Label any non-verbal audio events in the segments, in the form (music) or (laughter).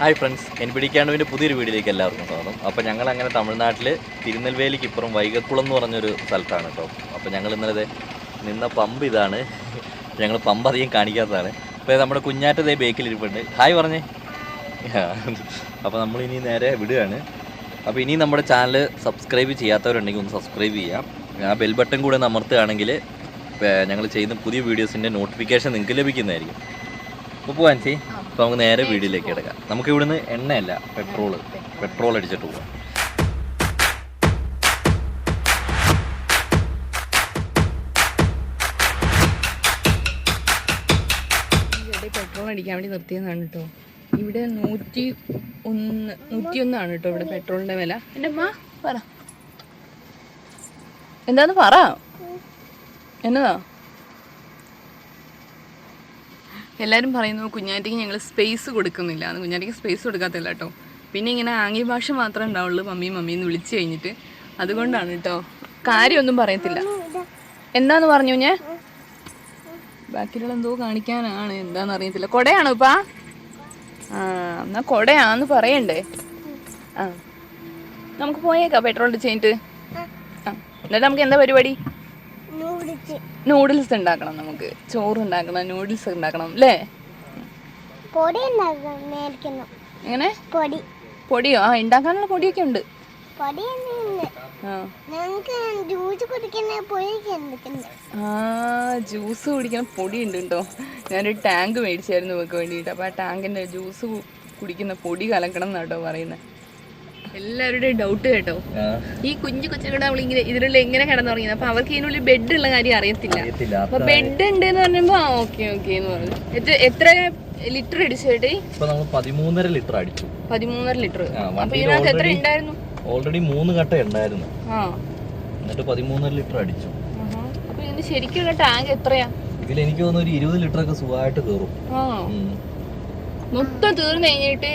Hi friends N പിടിക്കാണ്ടുവിന്റെ പുതിയൊരു വീഡിയോയിലേക്ക് എല്ലാവർക്കും സ്വാഗതം. അപ്പോൾ ഞങ്ങൾ അങ്ങനെ തമിഴ്നാട്ടിൽ തിരുനെൽവേലിക്ക് ഇപ്പുറം വൈകക്കുളം എന്ന് പറഞ്ഞൊരു സ്ഥലത്താണ് കേട്ടോ. അപ്പോൾ ഞങ്ങൾ ഇന്നലെ നിന്ന പമ്പ് ഇതാണ്. ഞങ്ങൾ പമ്പ് അധികം കാണിക്കാത്തതാണ്. അപ്പോൾ നമ്മുടെ കുഞ്ഞാറ്റ ദേ ബേക്കിൽ ഇരിപ്പുണ്ട് ഹായ് പറഞ്ഞേ. അപ്പോൾ നമ്മൾ ഇനി നേരെ വിടുകയാണ്. അപ്പോൾ ഇനി നമ്മുടെ ചാനൽ സബ്സ്ക്രൈബ് ചെയ്യാത്തവരുണ്ടെങ്കിൽ ഒന്ന് സബ്സ്ക്രൈബ് ചെയ്യാം. ആ ബെൽ ബട്ടൺ കൂടെ ഒന്ന് അമർത്തുകയാണെങ്കിൽ ഞങ്ങൾ ചെയ്യുന്ന പുതിയ വീഡിയോസിന്റെ നോട്ടിഫിക്കേഷൻ നിങ്ങൾക്ക് ലഭിക്കുന്നതായിരിക്കും. അപ്പോൾ പോവാൻ ചെയ് അപ്പോൾ നമുക്ക് നേരെ വീടിലേക്ക് കിടക്കാം. നമുക്ക് ഇവിടുന്ന് എണ്ണയല്ല പെട്രോൾ പെട്രോൾ അടിച്ചിട്ട് ഇവിടെ പെട്രോൾ അടിക്കാൻ വേണ്ടി നിർത്തിയതാണ് കേട്ടോ ഇവിടെ നൂറ്റി ഒന്ന് നൂറ്റി ഒന്നാണ് കേട്ടോ ഇവിടെ പെട്രോളിന്റെ വില. എന്റെ അമ്മ പറ. എന്താന്ന് പറ. എന്നതാ? എല്ലാവരും പറയുന്നു കുഞ്ഞാറ്റിക്ക് ഞങ്ങൾ സ്പേസ് കൊടുക്കുന്നില്ല. എന്ന് കുഞ്ഞാറ്റിക്ക് സ്പേസ് കൊടുക്കാത്തല്ല കേട്ടോ പിന്നെ ഇങ്ങനെ ആംഗ്യ ഭാഷ മാത്രമേ ഉണ്ടാവുള്ളൂ മമ്മി മമ്മി എന്ന് വിളിച്ചു കഴിഞ്ഞിട്ട്. അതുകൊണ്ടാണ് കേട്ടോ കാര്യമൊന്നും പറയത്തില്ല. എന്താന്ന് പറഞ്ഞു ഞാൻ ബാക്കിയുള്ള എന്തോ കാണിക്കാനാണ്. എന്താന്ന് അറിയത്തില്ല. കൊടയാണോ ഇപ്പാ? ആ എന്നാ കൊടയാന്ന് പറയണ്ടേ. ആ. നമുക്ക് പോയേക്കാം പെട്രോൾ അടിച്ച് കഴിഞ്ഞിട്ട്. ആ. എന്നിട്ട് നമുക്ക് എന്താ പരിപാടി? നൂഡിൽസ് ഉണ്ടാക്കണം നമുക്ക്. ചോറ് ഉണ്ടാക്കണം നൂഡിൽസ് ഉണ്ടാക്കണം അല്ലേ? പൊടി എങ്ങനെ? പൊടി. പൊടിയോ? ആ ഉണ്ടാക്കാനുള്ള പൊടിയൊക്കെ ഉണ്ട്. ജ്യൂസ് കുടിക്കുന്ന ആ ജ്യൂസ് കുടിക്കുന്ന പൊടി ഉണ്ട് കേട്ടോ. ഞാനൊരു ടാങ്ക് മേടിച്ചായിരുന്നു നമുക്ക് വേണ്ടിയിട്ട്. അപ്പോൾ ആ ടാങ്കിന്റെ ജ്യൂസ് കുടിക്കുന്ന പൊടി കലക്കണം എന്നാട്ടോ പറയുന്നത് എല്ലാവരുടെയും ഡൗട്ട് കേട്ടോ. ഈ കുഞ്ഞു കൊച്ചുകളുടെ നമ്മളിങ്ങനെ ഇതിനുള്ളിൽ എങ്ങനെ കിടന്നുറങ്ങിയത് അപ്പൊ അവർക്ക് ഇതിനുള്ളിൽ ബെഡ് ഉള്ള കാര്യം അറിയത്തില്ല. അപ്പൊ ബെഡ് ഉണ്ട് എന്ന് ആ ഓക്കെ ഓക്കെ എന്ന് പറഞ്ഞു. എത്ര- ലിറ്റർ അടിച്ചു കേട്ടേ? നമ്മൾ പതിമൂന്നര ലിറ്റർ അടിച്ചു. പതിമൂന്നര ലിറ്റർ അപ്പൊ ഇതിനകത്ത് എത്ര ഉണ്ടായിരുന്നു? ഓൾറെഡി മൂന്ന് കട്ട ഉണ്ടായിരുന്നു. എന്നിട്ട് പതിമൂന്നര ലിറ്റർ അടിച്ചു. അപ്പൊ ഇതിന് ശരിക്കുള്ള ടാങ്ക് എത്രയാ? ഇതിൽ എനിക്ക് തോന്നുന്നു ഒരു ഇരുപത് ലിറ്റർ ഒക്കെ സുഖമായിട്ട് കയറും. മൊത്തം തീർന്നു കഴിഞ്ഞിട്ട്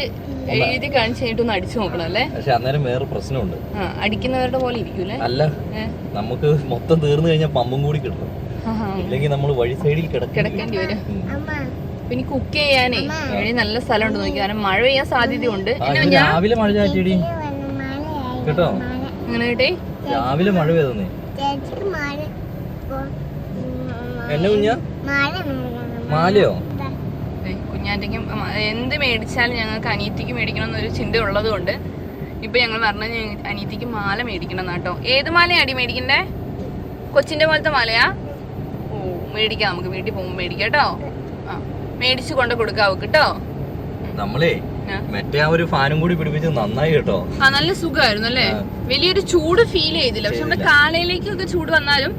എഴുതി കാണിച്ചു കഴിഞ്ഞിട്ട് ഒന്ന് അടിച്ചു നോക്കണം അല്ലേ? പക്ഷെ അന്നേരം വേറെ പ്രശ്നമുണ്ട്. അടിക്കുന്നവരുടെ പോലെ ഇരിക്കൂലേ അല്ല? നമുക്ക് മൊത്തം തീർന്നു കഴിഞ്ഞാൽ പമ്പും കൂടി കിട്ടണം. ഇല്ലെങ്കിൽ നമ്മൾ വഴി സൈഡിൽ കിടക്കേണ്ടി വരും. പിന്നെ കുക്ക് ചെയ്യാനേ എഴുതി നല്ല സ്ഥലമുണ്ട് നോക്കി കാരണം മഴ പെയ്യാൻ സാധ്യതയുണ്ട്. രാവിലെ മഴ ചാറ്റിയടി കേട്ടോ? അങ്ങനെ കേട്ടേ? രാവിലെ മഴ പെയ്തന്നേ. എന്നെ കുഞ്ഞ? മാലയോ? കുഞ്ഞാറ്റയ്ക്കും എന്ത് മേടിച്ചാലും ഞങ്ങൾക്ക് അനിയത്തിക്ക് മേടിക്കണം എന്നൊരു ചിന്ത ഉള്ളതുകൊണ്ട് കൊണ്ട് ഇപ്പൊ ഞങ്ങൾ പറഞ്ഞ അനിയത്തിക്ക് മാല മേടിക്കണം എന്നാട്ടോ ഏത് അടി മേടിക്കണ്ടേ? കൊച്ചിന്റെ പോലത്തെ മാലയാ? ഓ മേടിക്കാം നമുക്ക് വീട്ടിൽ പോകുമ്പോൾ മേടിക്കാം കേട്ടോ ആ മേടിച്ചു കൊണ്ട് കൊടുക്കാം കേട്ടോ നമ്മളേ മറ്റേ ആ ഒരു ഫാനും കൂടി പിടിപ്പിച്ച് നന്നായി കേട്ടോ. ആ നല്ല സുഖമായിരുന്നു അല്ലേ? വലിയൊരു ചൂട് ഫീൽ ചെയ്തില്ല. പക്ഷെ നമ്മുടെ കാലയിലേക്കൊക്കെ ചൂട് വന്നാലും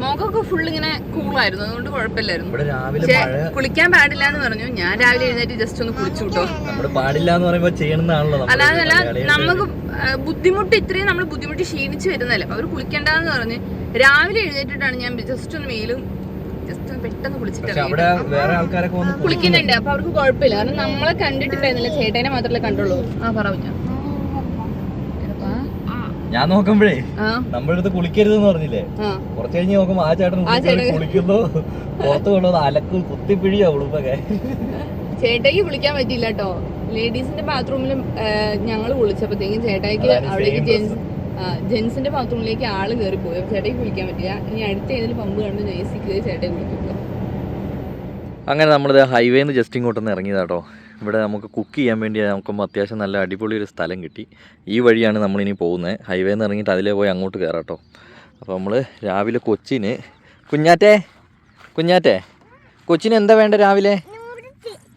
മുഖമൊക്കെ ഫുൾ ഇങ്ങനെ കൂളായിരുന്നു അതുകൊണ്ട് കുഴപ്പമില്ലായിരുന്നു. കുളിക്കാൻ പാടില്ല എന്ന് പറഞ്ഞു. ഞാൻ രാവിലെ എഴുന്നേറ്റ് ജസ്റ്റ് ഒന്ന് കുളിച്ചു കിട്ടോ അല്ലാതെ പാടില്ല എന്ന് പറയുമ്പോൾ ചെയ്യണമെന്നാണല്ലോ നമ്മുടെ അല്ലാതല്ല നമുക്ക് ബുദ്ധിമുട്ട് ഇത്രയും നമ്മൾ ബുദ്ധിമുട്ട് ക്ഷീണിച്ചു വരുന്നല്ലേ അവർ കുളിക്കണ്ടെന്ന് പറഞ്ഞ് രാവിലെ എഴുന്നേറ്റിട്ടാണ് ഞാൻ ജസ്റ്റ് ഒന്ന് മെയിലും ജസ്റ്റ് പെട്ടെന്ന് കുളിച്ചിട്ട് കുളിക്കുന്നുണ്ട്. അപ്പൊ അവർക്ക് കുഴപ്പമില്ല. കാരണം നമ്മളെ കണ്ടിട്ടില്ലായിരുന്നില്ല? ചേട്ടനെ മാത്രമല്ലേ കണ്ടുള്ളൂ. ആ പറഞ്ഞു ഞാൻ നോക്കുമ്പോഴേ നമ്മുടെ അടുത്ത് കുളിക്കരുതെന്ന് പറഞ്ഞില്ലേ? കൊറച്ചു കഴിഞ്ഞ് നോക്കുമ്പോ ആ ചേട്ടൻ. കുളിക്കുന്നു. പുറത്ത് കൊണ്ടുവന്ന് അലക്കും കുത്തിപ്പിഴിയാ ഉടുപ്പൊക്കെ ചേട്ടയ്ക്ക് കുളിക്കാൻ പറ്റിയില്ല കേട്ടോ ലേഡീസിന്റെ ബാത്റൂമിലും ഞങ്ങൾ കുളിച്ചപ്പോഴത്തേക്കും ചേട്ടായിക്ക് അവിടേക്ക് ജെൻസ് ജെൻസിന്റെ ബാത്റൂമിലേക്ക് ആൾ കയറി പോയി ചേട്ടയ്ക്ക് കുളിക്കാൻ പറ്റില്ല ഇനി അടുത്ത ഏതെങ്കിലും പമ്പ് കണ്ടു ജേസി ചേട്ടയെ ചേട്ടായി കുളിക്കും അങ്ങനെ നമ്മളിത് ഹൈവേന്ന് ജസ്റ്റ് ഇങ്ങോട്ടൊന്ന് ഇറങ്ങിയതാട്ടോ ഇവിടെ നമുക്ക് കുക്ക് ചെയ്യാൻ വേണ്ടി നമുക്ക് അത്യാവശ്യം നല്ല അടിപൊളി ഒരു സ്ഥലം കിട്ടി. ഈ വഴിയാണ് നമ്മളിനി പോകുന്നത്. ഹൈവേന്ന് ഇറങ്ങിയിട്ട് അതിലേ പോയി അങ്ങോട്ട് കയറാട്ടോ അപ്പോൾ നമ്മൾ രാവിലെ കൊച്ചിന് കുഞ്ഞാറ്റേ കുഞ്ഞാറ്റേ കൊച്ചിന് എന്താ വേണ്ട രാവിലെ?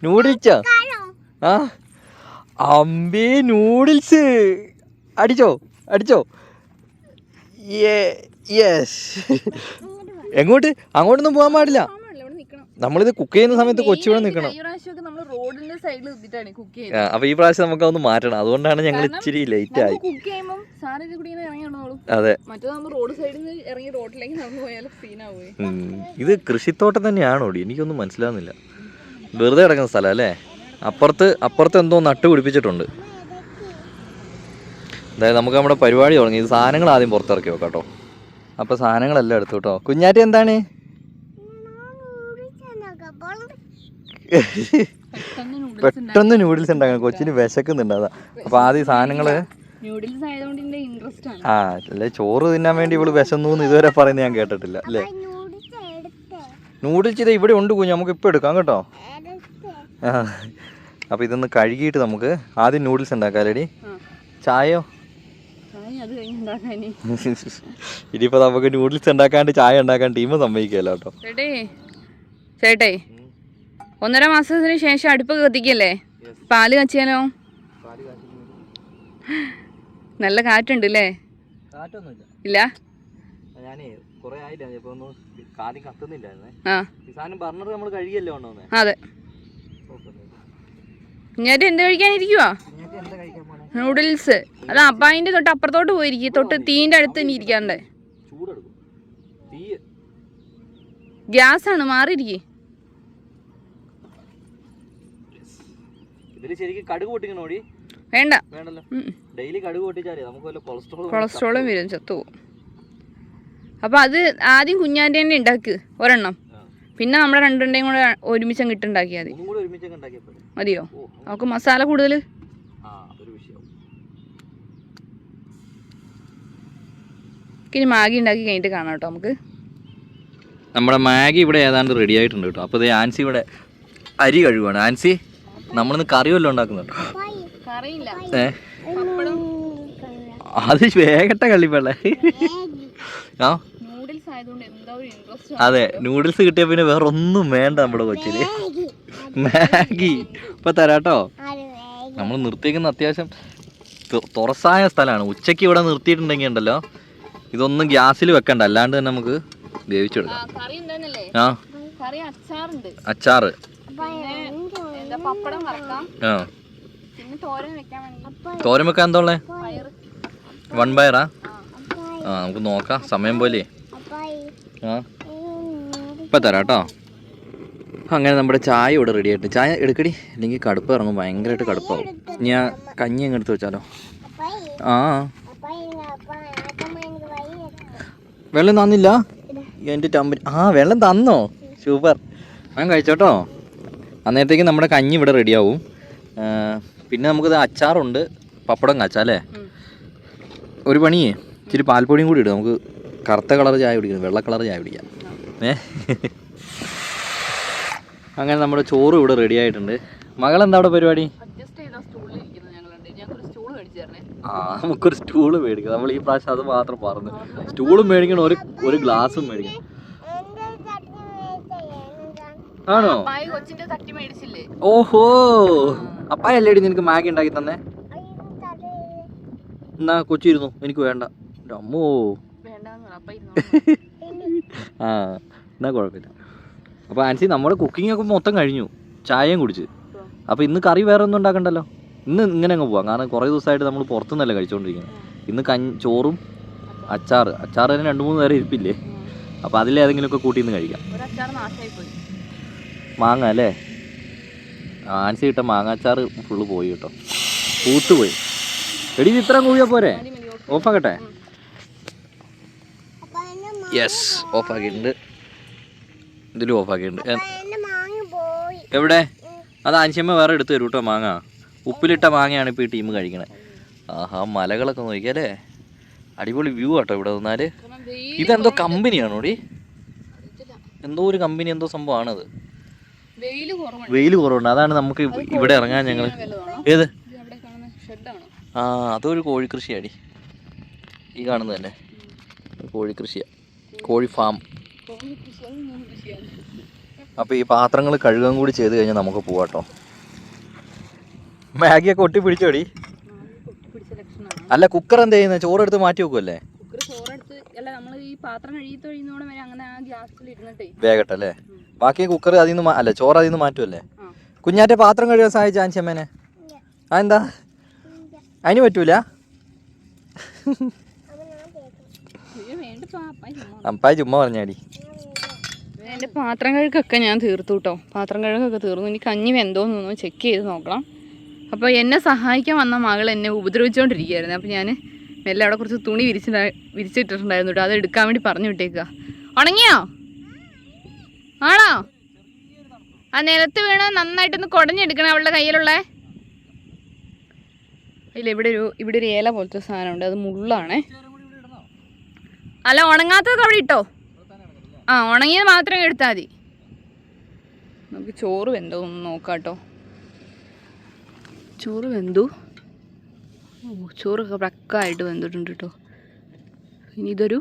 നൂഡിൽസോ ആ അമ്പേ നൂഡിൽസ് അടിച്ചോ അടിച്ചോ. യെസ് (laughs) എങ്ങോട്ട്? അങ്ങോട്ടൊന്നും പോകാൻ പാടില്ല. നമ്മളിത് കുക്ക് ചെയ്യുന്ന സമയത്ത് കൊച്ചി ഇവിടെ നിൽക്കണം. അപ്പൊ ഈ പ്രാവശ്യം നമുക്ക് അതൊന്ന് മാറ്റണം. അതുകൊണ്ടാണ് ഞങ്ങൾ ഇച്ചിരി ലേറ്റ് ആയി. അതെ. ഇത് കൃഷിത്തോട്ടം തന്നെയാണോ എനിക്കൊന്നും മനസ്സിലാവുന്നില്ല. വെറുതെ കിടക്കുന്ന സ്ഥലം അല്ലേ? അപ്പുറത്ത് അപ്പുറത്ത് എന്തോ നട്ട് പിടിപ്പിച്ചിട്ടുണ്ട്. അതായത് നമുക്ക് നമ്മുടെ പരിപാടി തുടങ്ങി. സാധനങ്ങൾ ആദ്യം പുറത്തിറക്കി വെക്കാം കേട്ടോ. അപ്പോൾ സാധനങ്ങളെല്ലാം എടുത്തു കേട്ടോ. കുഞ്ഞാറ്റി എന്താണ് നൂഡിൽസ് ഉണ്ടാക്കാം. അപ്പോൾ പെട്ടെന്ന് നൂഡിൽസ് ഉണ്ടാക്കണം കൊച്ചിന് വിശക്കുന്നുണ്ട് അതാ. അപ്പൊ ആദ്യം സാധനങ്ങൾ ആ അല്ലെ? ചോറ് തിന്നാൻ വേണ്ടി ഇവൾ വിശന്നു ഇതുവരെ പറയുന്നത് ഞാൻ കേട്ടിട്ടില്ല അല്ലേ? നൂഡിൽസ് ഇത് ഇവിടെ ഉണ്ട് കുഞ്ഞ് നമുക്ക് ഇപ്പൊ എടുക്കാം കേട്ടോ. അപ്പൊ ഇതൊന്ന് കഴുകിയിട്ട് നമുക്ക് ആദ്യം നൂഡിൽസ് ഉണ്ടാക്കാം അല്ലേടി ആ. ചായയോ? ഇനിയിപ്പോ നമുക്ക് നൂഡിൽസ് ഉണ്ടാക്കാണ്ട് ചായ ഉണ്ടാക്കാൻ ടീം സമ്മതിക്കല്ലോ കേട്ടോ. ചേട്ടേ ഒന്നര മാസത്തിന് ശേഷം അടുപ്പ് കത്തിക്കല്ലേ? പാൽ കച്ചാനോ നല്ല കാറ്റുണ്ട് അല്ലേ ഇല്ല? അതെ. എന്ത് കഴിക്കാനിരിക്കുവാ? നൂഡിൽസ്. അത് അപ്പായിന്റെ തൊട്ട് അപ്പുറത്തോട്ട് പോയിരിക്കും തൊട്ട് തീന്റെ അടുത്ത് തന്നെ ഇരിക്കാണ്ട് ഗ്യാസ് ആണ് മാറിയിരിക്കേ. ഇതിൽ ശരിക്കും കടുക് പൊട്ടിക്കണോടി വേണ്ട. വേണ്ടല്ലോ. ഉം. ഡെയിലി കടുക് പൊട്ടിച്ചാലേ നമുക്ക് വല്ല കൊളസ്ട്രോൾ കൊളസ്ട്രോളും വരും ചത്തുപോകും അപ്പൊ അത് ആദ്യം കുഞ്ഞാന്റെ തന്നെ ഉണ്ടാക്ക് ഒരെണ്ണം. പിന്നെ നമ്മുടെ രണ്ടുണ്ടെയും കൂടെ ഒരുമിച്ച് അങ്ങ് ഇട്ടുണ്ടാക്കിയാൽ മതി. മതിയോ? നമുക്ക് മസാല കൂടുതൽ ഇനി മാഗി ഉണ്ടാക്കി കഴിഞ്ഞിട്ട് കാണാം കേട്ടോ നമുക്ക്. നമ്മുടെ മാഗി ഇവിടെ ഏതാണ്ട് റെഡി ആയിട്ടുണ്ട് കേട്ടോ. അപ്പോൾ ഇത് ആൻസി ഇവിടെ അരി കഴുകുവാണ്. ആൻസി? നമ്മളിന്ന് കറി വല്ലതും ഉണ്ടാക്കുന്നുണ്ടോ. ഏ? അത് വേഗട്ട കള്ളിപ്പള്ള. ആ? അതെ നൂഡിൽസ് കിട്ടിയ പിന്നെ വേറൊന്നും വേണ്ട നമ്മുടെ കൊച്ചിന്. മാഗി. ഇപ്പൊ തരാട്ടോ. നമ്മൾ നിർത്തിയേക്കുന്ന അത്യാവശ്യം തുറസായ സ്ഥലമാണ്. ഉച്ചയ്ക്ക് ഇവിടെ നിർത്തിയിട്ടുണ്ടെങ്കിൽ ഉണ്ടല്ലോ. ഇതൊന്നും ഗ്യാസിൽ വെക്കണ്ട. അല്ലാണ്ട് തന്നെ നമുക്ക് വേവിച്ചെടുക്കാം ആ അച്ചാറ്. പപ്പടം വറക്കാം. ആ. പിന്നെ തോരൻ വെക്കാൻ വേണ്ടി തോരൻ വെക്കാൻ എന്താ ഉള്ളേ? വൺ ബയറാ ആ. നമുക്ക് നോക്കാം. സമയം പോലെ. ആ. ഇപ്പം തരാം കേട്ടോ അങ്ങനെ നമ്മുടെ ചായ ഇവിടെ റെഡി ആയിട്ട് ചായ എടുക്കടി. അല്ലെങ്കിൽ കടുപ്പ് ഇറങ്ങും. ഭയങ്കരമായിട്ട് കടുപ്പാവും. ഞാൻ കഞ്ഞി അങ്ങ് എടുത്ത് വെച്ചാലോ? ആ. വെള്ളം തന്നില്ല? എന്റെ ടമ്പി ആ വെള്ളം തന്നോ? സൂപ്പർ. ഞാൻ കഴിച്ചോട്ടോ. അന്നേരത്തേക്ക് നമ്മുടെ കഞ്ഞി ഇവിടെ റെഡിയാവും. പിന്നെ നമുക്കിത് അച്ചാറുണ്ട്. പപ്പടം കാച്ചാ അല്ലേ? ഒരു പണിയേ ഇച്ചിരി പാൽപ്പൊടിയും കൂടി ഇടും. നമുക്ക് കറുത്ത കളർ ചായ കുടിക്കണം വെള്ള കളർ ചായ കുടിക്കാം. ഏ? അങ്ങനെ നമ്മുടെ ചോറ് ഇവിടെ റെഡി ആയിട്ടുണ്ട്. എന്താ അവിടെ പരിപാടി? ആ നമുക്കൊരു സ്റ്റൂൾ മേടിക്കാം. നമ്മൾ ഈ പ്രാവശ്യം അത് മാത്രം പറഞ്ഞു സ്റ്റൂളും മേടിക്കണം ഒരു ഒരു ഗ്ലാസും മേടിക്കണം ആണോ? കൊച്ചിന്റെ തട്ടി മേടിച്ചില്ലേ? ഓഹോ. അപ്പായല്ലേടി നിനക്ക് മാഗി ഉണ്ടാക്കി തന്നെ? എന്നാ കൊച്ചിരുന്നു എനിക്ക് വേണ്ട. അമ്മോ. (laughs) ആ എന്നാ കുഴപ്പമില്ല. അപ്പോൾ ആൻസി നമ്മുടെ കുക്കിംഗ് ഒക്കെ മൊത്തം കഴിഞ്ഞു. ചായയും കുടിച്ച്. അപ്പോൾ ഇന്ന് കറി വേറെ ഒന്നും ഉണ്ടാക്കണ്ടല്ലോ? ഇന്ന് ഇങ്ങനെ അങ്ങ് പോവാം. കാരണം കുറേ ദിവസമായിട്ട് നമ്മൾ പുറത്തുനിന്നല്ലേ കഴിച്ചുകൊണ്ടിരിക്കുന്നത് ഇന്ന് കഞ്ഞി ചോറും അച്ചാറ്. അച്ചാറ് തന്നെ രണ്ട് മൂന്ന് നേരം ഇരിപ്പില്ലേ? അപ്പോൾ അതിലേതെങ്കിലുമൊക്കെ കൂട്ടി ഇന്ന് കഴിക്കാം ഒരു അച്ചാർ നാശമായി പോയി മാങ്ങ അല്ലേ? ആൻസി കിട്ട മാങ്ങാച്ചാറ് ഫുള്ള് പോയി കേട്ടോ. പൂത്ത് പോയി. എടി ഇത് ഇത്രയും കൂടിയാ പോരെ? ഓഫാക്കട്ടെ? യെസ് ഓഫാക്കിയിട്ടുണ്ട്. ഇതിലും ഓഫാക്കിയിട്ടുണ്ട്. എവിടെ? അത് ആൻസിയമ്മ വേറെ എടുത്ത് തരൂ കേട്ടോ മാങ്ങ. ഉപ്പിലിട്ട മാങ്ങയാണ് ഇപ്പോൾ ഈ ടീം കഴിക്കണത്. ആഹാ മലകളൊക്കെ നോക്കിയാലേ അടിപൊളി വ്യൂ ആട്ടോ ഇവിടെ നിന്നാൽ ഇതെന്തോ കമ്പനിയാണോടി? എന്തോ ഒരു കമ്പനി എന്തോ സംഭവമാണത്. വെയിൽ കുറവുണ്ട്. അതാണ് നമുക്ക് ഇവ- ഇവിടെ ഇറങ്ങാൻ ഞങ്ങൾ ഏത്? ആ അതൊരു കോഴിക്കൃഷിയാടി. ഈ കാണുന്നത് തന്നെ. കോഴിക്കൃഷിയാണ് കോഴി ഫാം. അപ്പോൾ ഈ പാത്രങ്ങൾ കഴുകാൻ കൂടി ചെയ്ത് കഴിഞ്ഞാൽ നമുക്ക് പോവാട്ടോ. മാഗിയൊക്കെ ഒട്ടി പിടിച്ചോടി അല്ല കുക്കർ എന്താ ചെയ്യുന്നത് ചോറെടുത്ത് മാറ്റി വെക്കുമല്ലേ കുക്കർ ചോറെടുത്ത് അല്ല നമ്മൾ ഈ പാത്രം കഴുകി തൊഴിയുന്നോടെ വരെ അങ്ങനെ ആ ഗ്യാസിൽ ഇരുന്നിട്ടേ. ബാക്കി കുക്കർ അതിൽ നിന്ന് അല്ല ചോറ് അതിൽ നിന്ന് മാറ്റുമല്ലേ കുഞ്ഞാറ്റെ പാത്രം കഴുകാൻ സഹായിച്ച ആൻച്ചമ്മേനെ ആ എന്താ അതിന് പറ്റൂല? അപ്പായി ചുമ്മാ പറഞ്ഞാടി. എന്റെ പാത്രം കഴുകൊക്കെ ഞാൻ തീർത്തു കേട്ടോ പാത്രം കഴുകൊക്കെ തീർന്നു. ഇനി കഞ്ഞി വെന്തോന്ന് ചെക്ക് ചെയ്ത് നോക്കണം. അപ്പോൾ എന്നെ സഹായിക്കാൻ വന്ന മകൾ എന്നെ ഉപദ്രവിച്ചുകൊണ്ടിരിക്കുകയായിരുന്നു അപ്പോൾ ഞാൻ മെല്ലെ അവിടെ കുറച്ച് തുണി വിരിച്ചിട്ട് വിരിച്ചിട്ടിട്ടുണ്ടായിരുന്നു കേട്ടോ അത് എടുക്കാൻ വേണ്ടി പറഞ്ഞു വിട്ടേക്കുക ഉണങ്ങിയോ? ആണോ? ആ നിലത്ത് വീണ് നന്നായിട്ടൊന്ന് കുടഞ്ഞെടുക്കണം അവളുടെ കയ്യിലുള്ള. ഇല്ല ഇവിടെ ഒരു ഇവിടെ ഒരു ഏല പോലത്തെ സാധനമുണ്ട്. അത് മുള്ളാണേ. അല്ല ഉണങ്ങാത്തതൊക്കെ അവിടെ ഇട്ടോ? ആ ഉണങ്ങിയത് മാത്രം എടുത്താൽ മതി. നമുക്ക് ചോറ് വെന്തോ ഒന്ന് നോക്കാം കേട്ടോ ചോറ് വെന്തു. ചോറൊക്കെ പ്രക്കായിട്ട് വെന്തിട്ടുണ്ട് കേട്ടോ ഇനി ഇതൊരു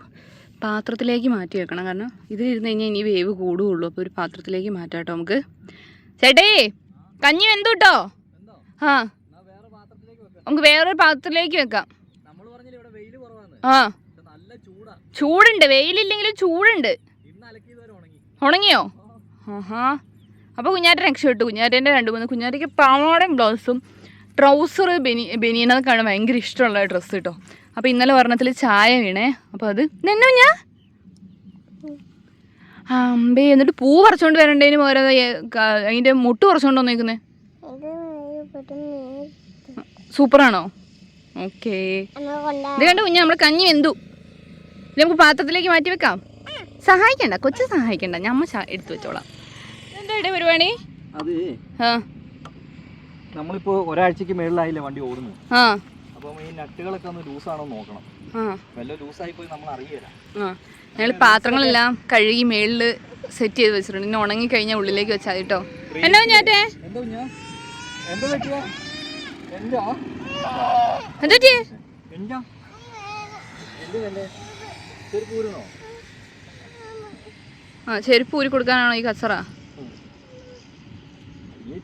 പാത്രത്തിലേക്ക് മാറ്റി വെക്കണം. കാരണം ഇതിലിരുന്ന് കഴിഞ്ഞാൽ ഇനി വേവ് കൂടുകയുള്ളൂ അപ്പോൾ ഒരു പാത്രത്തിലേക്ക് മാറ്റാം കേട്ടോ നമുക്ക്. ചേട്ടേ കഞ്ഞി വെന്തു കേട്ടോ ആ. നമുക്ക് വേറൊരു പാത്രത്തിലേക്ക് വെക്കാം. ആ. ചൂടുണ്ട്. വെയിലില്ലെങ്കിലും ചൂടുണ്ട്. ഉണങ്ങിയോ? ആഹാ. അപ്പോൾ കുഞ്ഞാറ്റ രക്ഷപ്പെട്ടു. കുഞ്ഞാറ്റേന്റെ രണ്ട് മൂന്ന് കുഞ്ഞാറ്റയ്ക്ക് പാവാടയും ബ്ലൗസും ട്രൗസർ ബെനി കാണാൻ ഭയങ്കര ഇഷ്ടമുള്ള ഡ്രസ്സ് കേട്ടോ. അപ്പോൾ ഇന്നലെ ഒരെണ്ണത്തിൽ ചായ വീണേ. അപ്പോൾ അത് നിന്നു ഞാൻ അമ്പേ എന്നിട്ട് പൂ പറിച്ചോണ്ട് വരണ്ടേന് പോരാ അതിന്റെ മുട്ട് പറിച്ചോണ്ട് വന്നേക്കുന്നേ. സൂപ്പറാണോ? ഓക്കേ. ഇത് കണ്ടു കുഞ്ഞാ നമ്മൾ കഞ്ഞി വെന്തു. ഇത് നമുക്ക് പാത്രത്തിലേക്ക് മാറ്റി വെക്കാം. സഹായിക്കണ്ട കൊച്ചു സഹായിക്കണ്ട. ഞമ്മ എടുത്തു വെച്ചോളാം. എന്താ പരിപാടി? ആ. നമ്മളിപ്പോ ഒരാഴ്ചക്ക് മേളിലായില്ലേ വണ്ടി ഓടുന്നു ആ. അപ്പം ഈ നട്ടുകളൊക്കെ ഒന്ന് ലൂസാണോ നോക്കണം. ആ. വല്ല ലൂസായി പോയി നമ്മൾ അറിയില്ല ഞങ്ങൾ പാത്രങ്ങളെല്ലാം കഴുകി മേളിൽ സെറ്റ് ചെയ്ത് വെച്ചിട്ടുണ്ട്. ഇനി ഉണങ്ങി കഴിഞ്ഞാൽ ഉള്ളിലേക്ക് വെച്ചാൽ കേട്ടോ എന്നാ ഞാറ്റേ ആ ചെരുപ്പ് ഊരി കൊടുക്കാനാണോ ഈ കച്ചറ?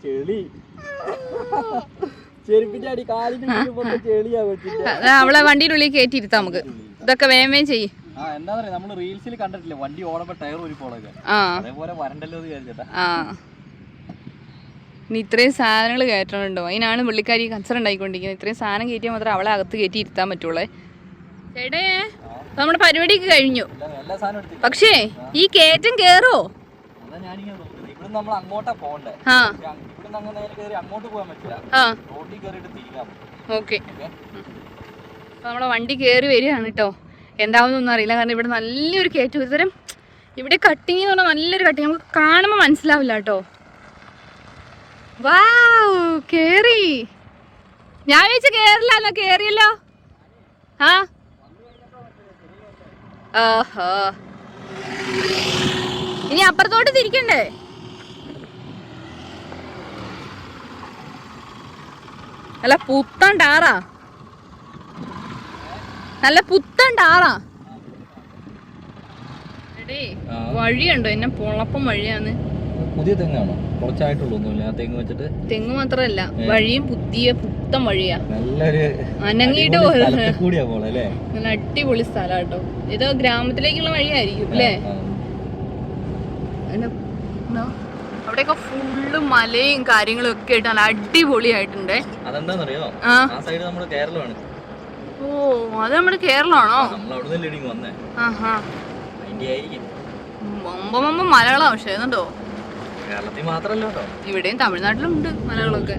ചെളി. അവളെ വണ്ടിയുടെ ഉള്ളിൽ കയറ്റി ഇരുത്താം നമുക്ക്. ഇതൊക്കെ വേം വേം ചെയ്യ്. ആ എന്താ പറയാ നമ്മൾ റീൽസിൽ കണ്ടിട്ടില്ലേ? വണ്ടി ഓടുമ്പോ ടയർ ഊരി പോളൊക്കെ ആ. അതേപോലെ വരണ്ടല്ലോ എന്ന് വിചാരിച്ചേട്ടാ. ആ. ഇനി ഇത്രയും സാധനങ്ങൾ കയറ്റണുണ്ടോ? അതിനാണ് പുള്ളിക്കാരി കച്ചറ ഉണ്ടായിക്കൊണ്ടിരിക്കുന്നത്. ഇത്രയും സാധനം കയറ്റിയാൽ മാത്രമേ അവളെ അകത്ത് കയറ്റി ഇരുത്താൻ പറ്റുള്ളേ. ചേട്ടേ നമ്മുടെ പരിപാടിയൊക്കെ കഴിഞ്ഞു. പക്ഷേ ഈ കയറ്റം കേറോ? ആ. അങ്ങനെ നേരെ കയറി അങ്ങോട്ട് പോകാൻ പറ്റില്ല. റോഡിൽ കയറിയിട്ട് ഓക്കെ. അപ്പോൾ നമ്മുടെ വണ്ടി കയറി വരികയാണ് കേട്ടോ എന്താവുന്നൊന്നും അറിയില്ല. കാരണം ഇവിടെ നല്ലൊരു കയറ്റം. ഒരു തരം ഇവിടെ കട്ടിങ് എന്ന് പറഞ്ഞാൽ നല്ലൊരു കട്ടിങ് നമുക്ക് കാണുമ്പോൾ മനസ്സിലാവില്ല കേട്ടോ വാവ് കേറി. ഞാൻ വെച്ച് കേറില്ലല്ലോ കേറിയല്ലോ? ആ? ഇനി അപ്പുറത്തോട്ട് തിരിക്കണ്ടേ? അല്ല പുത്തൻ ടാറാ. നല്ല പുത്തൻ ടാറാ. വഴിയുണ്ടോ? എന്നെ പൊളപ്പം വഴിയാണ് പുതിയ തെങ്ങാണോ? കുറച്ചായിട്ടുള്ളൂ ഒന്നുമില്ല. തെങ്ങ് വെച്ചിട്ട് തെങ്ങ് മാത്രല്ല വഴിയും പുതിയ പുത്തൻ വഴിയാ. നല്ലൊരു അനങ്ങിയിട്ട് കൂടിയാ പോലെ അല്ലേ? നല്ല അടിപൊളി സ്ഥലം കേട്ടോ ഇത് ഗ്രാമത്തിലേക്കുള്ള വഴിയായിരിക്കും അല്ലേ? അവിടെയൊക്കെ ഫുൾ ഫുള്ള് മലയും കാര്യങ്ങളും ഒക്കെ ആയിട്ട് നല്ല അടിപൊളിയായിട്ടുണ്ട്. അതെന്താന്നറിയോ? ആ. സൈഡ് നമ്മുടെ കേരളമാണ്. ഓ അത് നമ്മുടെ കേരളമാണോ? മൊമ്പ മൊമ്പ മലകളാ പക്ഷേ എന്നുണ്ടോ കേരളത്തിൽ മാത്രല്ല ഇവിടെയും തമിഴ്നാട്ടിലും ഉണ്ട് മലകളൊക്കെ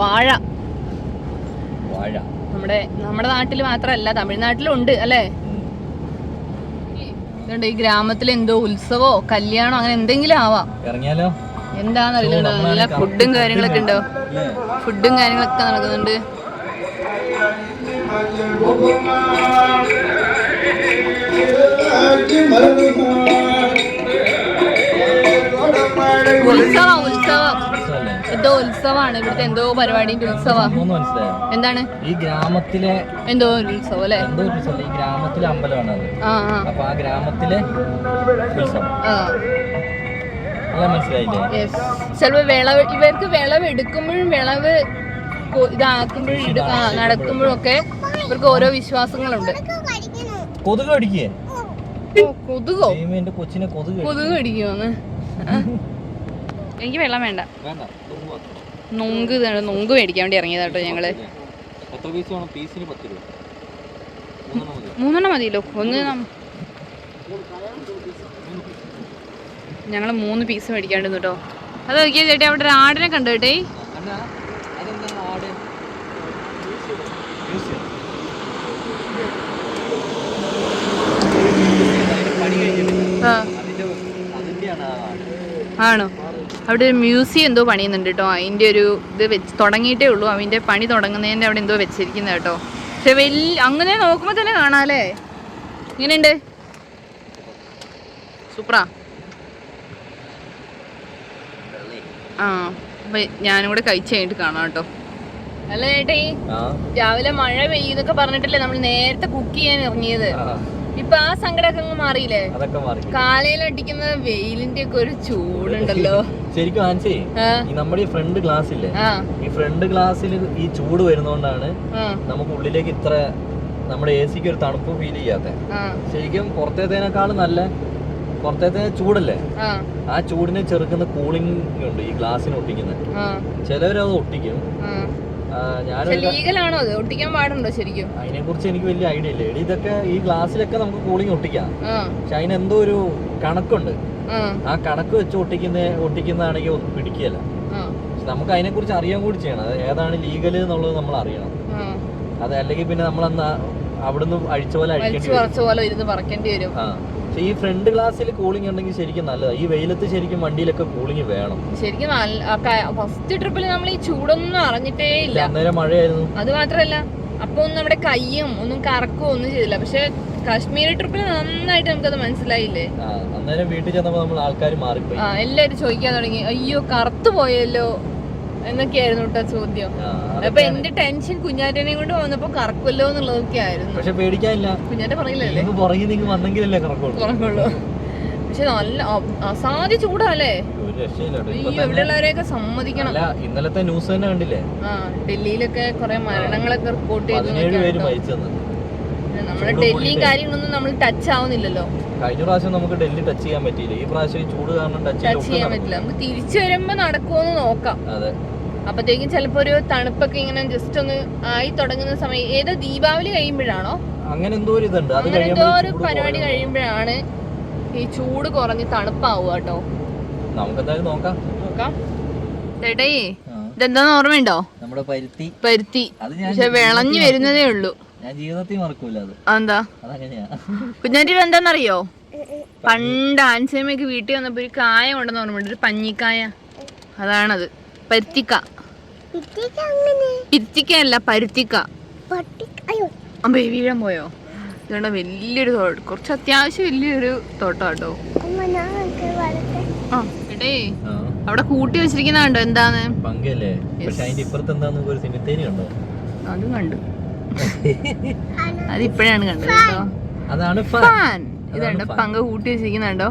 വാഴ. വാഴ. നമ്മുടെ നമ്മുടെ നാട്ടിൽ മാത്രമല്ല തമിഴ്നാട്ടിലും ഉണ്ട് അല്ലേ. ഈ ഗ്രാമത്തിൽ എന്തോ ഉത്സവോ കല്യാണോ അങ്ങനെ എന്തെങ്കിലും ആവാം. ഇറങ്ങിയാലോ? എന്താണെന്നറിയില്ല. നല്ല ഫുഡും കാര്യങ്ങളൊക്കെ ഉണ്ടോ? ഫുഡും കാര്യങ്ങളൊക്കെ നടക്കുന്നുണ്ട്. ഉത്സവം ഉത്സവം. എന്തോ ഉത്സവമാണ്. ഇവിടുത്തെ എന്തോ പരിപാടിന്റെ ഉത്സവം. എന്താണ്? ഈ ഗ്രാമത്തിലെ എന്തോ ഒരു ഉത്സവം അല്ലെ? എന്തോ ഉത്സവം ഈ ഗ്രാമത്തിലെ അമ്പലമാണ് അപ്പൊ ആ ഗ്രാമത്തിലെ ഉത്സവം. മനസ്സിലായില്ലേ? വിളവ് ഇവർക്ക് വിളവ് എടുക്കുമ്പോഴും വിളവ് ഇതാക്കുമ്പോഴും നടക്കുമ്പോഴും ഒക്കെ ഇവർക്ക് ഓരോ വിശ്വാസങ്ങളുണ്ട്. കൊതുക് അടിക്കേ കൊതുകോ? കൊച്ചിനെ കൊതുക്. കൊതുക് കടിക്കുമോന്ന് എനിക്ക് വെള്ളം വേണ്ട. നൊങ്ക് നൊങ്ക് മേടിക്കാൻ വേണ്ടി ഇറങ്ങിയതാട്ടോ ഞങ്ങൾ. മൂന്നെണ്ണം മതിയല്ലോ. ഒന്ന് ഞങ്ങൾ മൂന്ന് പീസ് മേടിക്കാണ്ടിരുന്നു കേട്ടോ അത് നോക്കിയാൽ ചേട്ടി അവിടെ ഒരു ആടിനെ കണ്ടു കേട്ടേ ആണോ? അവിടെ ഒരു മ്യൂസിയം എന്തോ പണിയുന്നുണ്ട് കേട്ടോ അതിന്റെ ഒരു ഇത് വെച്ച് തുടങ്ങിയിട്ടേ ഉള്ളൂ. അവന്റെ പണി തുടങ്ങുന്നതിന്റെ അവിടെ എന്തോ വെച്ചിരിക്കുന്നത് കേട്ടോ പക്ഷെ വലിയ അങ്ങനെ നോക്കുമ്പോൾ തന്നെ കാണാല്ലേ ഇങ്ങനെയുണ്ട്? സൂപ്പറാ. ആ അപ്പൊ ഞാനും കൂടെ കഴിച്ച് കഴിഞ്ഞിട്ട് കാണാം കേട്ടോ. അല്ല ചേട്ടേ രാവിലെ മഴ പെയ്യുന്നൊക്കെ പറഞ്ഞിട്ടല്ലേ നമ്മൾ നേരത്തെ കുക്ക് ചെയ്യാൻ ഇറങ്ങിയത്. ഇപ്പൊ ആ സങ്കടമൊക്കെ അങ്ങ് മാറിയില്ലേ? കാലയിൽ അടിക്കുന്ന വെയിലിന്റെ ഒക്കെ ഒരു ചൂടുണ്ടല്ലോ. ശരിക്കും ആൻസി നമ്മുടെ ഈ ഫ്രണ്ട് ഗ്ലാസ് ഇല്ലേ? ഈ ഫ്രണ്ട് ഗ്ലാസ്സിൽ ഈ ചൂട് വരുന്നോണ്ടാണ് നമുക്ക് ഉള്ളിലേക്ക് ഇത്ര നമ്മുടെ എ സിക്ക് ഒരു തണുപ്പ് ഫീൽ ചെയ്യാത്ത. ശരിക്കും പുറത്തേതിനേക്കാളും നല്ല പുറത്തേത്തെ ചൂടല്ലേ? ആ. ചൂടിനെ ചെറുക്കുന്ന കൂളിംഗ് ഉണ്ട് ഈ ഗ്ലാസ്സിന് ഒട്ടിക്കുന്നത് ആ. ചിലവരത് ഒട്ടിക്കും. ആ. ആ, പക്ഷെ ഞാനൊരു ലീഗലാണോ അത്? ഒട്ടിക്കാൻ പാടുണ്ടോ ശരിക്കും? അതിനെ കുറിച്ച് എനിക്ക് വലിയ ഐഡിയ ഇല്ല. എടി ഇതൊക്കെ ഈ ഗ്ലാസ്സിലൊക്കെ നമുക്ക് കൂളിംഗ് ഒട്ടിക്കാം. പക്ഷെ അതിനെന്തോ ഒരു കണക്കുണ്ട്. ആ. കണക്ക് വെച്ച് ഒട്ടിക്കുന്ന ഒട്ടിക്കുന്നതാണെങ്കിൽ ഒന്നും നമുക്ക് അതിനെ കുറിച്ച് അറിയാൻ കൂടി ചെയ്യണം. അത് ഏതാണ് ലീഗൽ എന്നുള്ളത് നമ്മൾ അറിയണം. അതല്ലെങ്കിൽ അത് അല്ലെങ്കിൽ പിന്നെ നമ്മൾ അന്ന് അവിടുന്ന് അഴിച്ച പോലെ വലിച്ചു അഴിക്കേണ്ടി വരും. പക്ഷെ ഈ ഫ്രണ്ട് ഗ്ലാസ്സിൽ കൂളിംഗ് ഉണ്ടെങ്കിൽ ശരിക്കും നല്ലതാണ് ഈ വെയിലത്ത് ശരിക്കും വണ്ടിയിലൊക്കെ കൂളിംഗ് വേണം. ശരിക്കും ഫസ്റ്റ് ട്രിപ്പിൽ നമ്മൾ ഈ ചൂടൊന്നും അറിഞ്ഞിട്ടേ ഇല്ല. അന്നേരം മഴയായിരുന്നു. അത് മാത്രല്ല അപ്പൊ ഒന്നും നമ്മുടെ കയ്യും ഒന്നും കറക്കുകയോ ഒന്നും ചെയ്തില്ല. പക്ഷെ കാശ്മീർ ട്രിപ്പിൽ നന്നായിട്ട് നമുക്കത് മനസ്സിലായില്ലേ? അന്നേരം വീട്ടിൽ ചെന്നപ്പോ നമ്മൾ ആൾക്കാർ മാറിപ്പോയി എല്ലാരും ചോദിക്കാൻ തുടങ്ങി. അയ്യോ കറുത്തു പോയല്ലോ. എന്നൊക്കെയായിരുന്നു കേട്ടോ ചോദ്യം. അപ്പൊ. എന്റെ ടെൻഷൻ കുഞ്ഞാറ്റനെ കൊണ്ട് വന്നപ്പോ കറക്കുമല്ലോ എന്നുള്ളതൊക്കെ ആയിരുന്നു. പക്ഷെ പേടിക്കാനില്ല. കുഞ്ഞാറ്റ പറയില്ലല്ലേ വന്നെങ്കിലല്ലേ കറക്കുള്ളൂ. പക്ഷെ നല്ല അസാധ്യ ചൂടാല്ലേ? എവിടെയുള്ളവരെയൊക്കെ സമ്മതിക്കണം. ഇന്നലത്തെ ന്യൂസ് തന്നെ കണ്ടില്ലേ? ആ ഡൽഹിയിലൊക്കെ കുറെ മരണങ്ങളൊക്കെ റിപ്പോർട്ട് ചെയ്തു നമ്മുടെ ഡൽഹിയും കാര്യങ്ങളൊന്നും നമ്മൾ ടച്ച് ആവുന്നില്ലല്ലോ. കഴിഞ്ഞ പ്രാവശ്യം നമുക്ക് ഡൽഹി ടച്ച് ചെയ്യാൻ പറ്റിയില്ല. ഈ പ്രാവശ്യം ചൂട് കാരണം ടച്ച് ചെയ്യാൻ പറ്റില്ല. നമുക്ക് തിരിച്ചു വരുമ്പോ നടക്കുമോന്ന് നോക്കാം. അതെ. അപ്പത്തേക്കും ചിലപ്പോ ഒരു തണുപ്പൊക്കെ ഇങ്ങനെ ജസ്റ്റ് ഒന്ന് ആയി തുടങ്ങുന്ന സമയം. ഏതോ ദീപാവലി കഴിയുമ്പോഴാണോ? അങ്ങനെ എന്തോ ഒരു ഇതുണ്ട്. അത് അങ്ങനെ എന്തോ ഒരു പരിപാടി. കഴിയുമ്പോഴാണ് ഈ ചൂട് കുറഞ്ഞ് തണുപ്പാവുക കേട്ടോ. നമുക്ക് നോക്കാം. നോക്കാം. ഇതെന്താന്ന് ഓർമ്മയുണ്ടോ? നമ്മുടെ പരുത്തി. പരുത്തി. അത് ഞാൻ പക്ഷെ വിളഞ്ഞു വരുന്നതേ ഉള്ളൂ. ഞാൻ ജീവിതത്തിൽ മറക്കൂല അത്. അതെന്താ? അതങ്ങനെയാ. കുഞ്ഞാറ്റി എന്താന്നറിയോ? പണ്ട് ആൻസേമയൊക്കെ വീട്ടിൽ വന്നപ്പോ ഒരു കായ ഉണ്ടെന്ന് ഓർമ്മയുണ്ട്. ഒരു പഞ്ഞിക്കായ. അതാണത്. പരുത്തിക്ക. പിരുത്തിക്കയല്ല പരുത്തിക്ക. പൊട്ടി അയ്യോ. അമ്പേ വീഴാൻ പോയോ ഇതുകൊണ്ട് വലിയൊരു തോട്ടം കുറച്ച് അത്യാവശ്യം വലിയൊരു തോട്ടം കേട്ടോ ആ അവിടെ കൂട്ടി വെച്ചിരിക്കുന്ന കണ്ടോ എന്താന്ന്? പങ്കല്ലേ പക്ഷെ അതിന്റെ ഇപ്പുറത്ത് എന്താ ഒരു സിമിത്തേരി ഉണ്ടോ അതും കണ്ടു. അതിപ്പോഴാണ് കണ്ടത് കേട്ടോ. അതാണ് ഫാൻ. ഇതുണ്ട്. പങ്ക കൂട്ടി വെച്ചിരിക്കുന്നുണ്ടോ